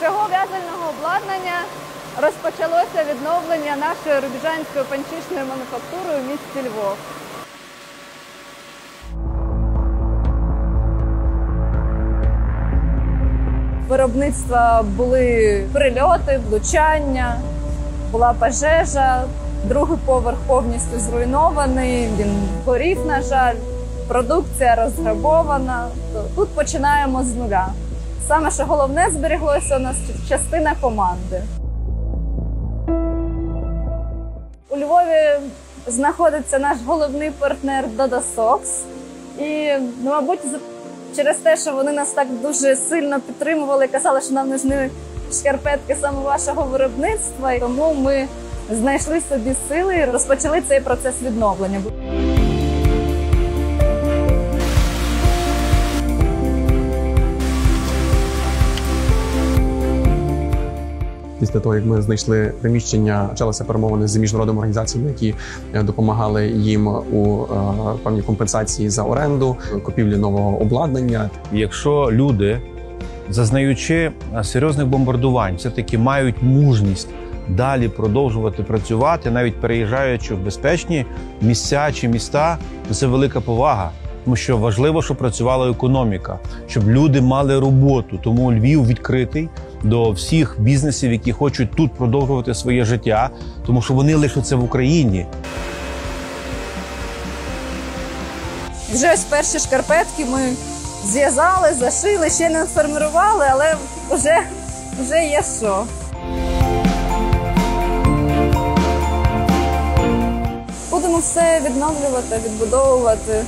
цього в'язального обладнання розпочалося відновлення нашої рубіжанської панчишної мануфактури у місті Львов. Виробництва були прильоти, влучання, була пожежа, другий поверх повністю зруйнований, він горів, на жаль, продукція розграбована. Тут починаємо з нуля. Саме що головне зберіглося у нас частина команди. У Львові знаходиться наш головний партнер Socks. І, ну, мабуть, через те, що вони нас так дуже сильно підтримували, казали, що нам нужні шкарпетки саме вашого виробництва. І тому ми знайшли собі сили і розпочали цей процес відновлення. Після того, як ми знайшли приміщення, почалися перемовини з міжнародними організаціями, які е, допомагали їм у е, певній компенсації за оренду, купівлі нового обладнання. Якщо люди, зазнаючи е, серйозних бомбардувань, все таки мають мужність далі продовжувати працювати, навіть переїжджаючи в безпечні місця чи міста, це велика повага. Тому що важливо, щоб працювала економіка, щоб люди мали роботу. Тому Львів відкритий до всіх бізнесів, які хочуть тут продовжувати своє життя, тому що вони лишаться в Україні. Вже ось перші шкарпетки ми зв'язали, зашили, ще не сформували, але вже, вже є що. Будемо все відновлювати, відбудовувати.